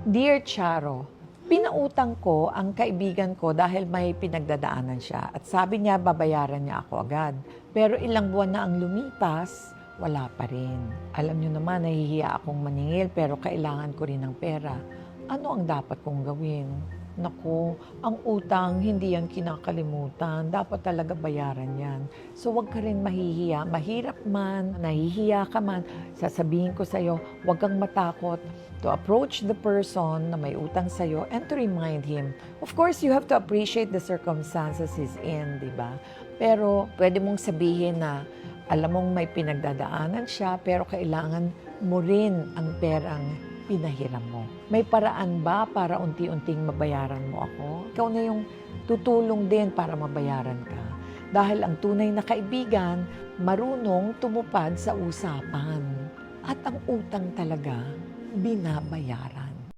Dear Charo, pinautang ko ang kaibigan ko dahil may pinagdadaanan siya at sabi niya babayaran niya ako agad. Pero ilang buwan na ang lumipas, wala pa rin. Alam niyo naman, nahihiya akong maningil pero kailangan ko rin ng pera. Ano ang dapat kong gawin? Naku, ang utang, hindi yan kinakalimutan. Dapat talaga bayaran yan. So wag ka rin mahihiya. Mahirap man, nahihiya ka man, sasabihin ko sa'yo, wag kang matakot to approach the person na may utang sa'yo and to remind him. Of course, you have to appreciate the circumstances he's in, di ba? Pero pwede mong sabihin na alam mong may pinagdadaanan siya, pero kailangan mo rin ang perang pinahiram mo. May paraan ba para unti-unting mabayaran mo ako? Ikaw na yung tutulong din para mabayaran ka. Dahil ang tunay na kaibigan, marunong tumupad sa usapan. At ang utang talaga, binabayaran.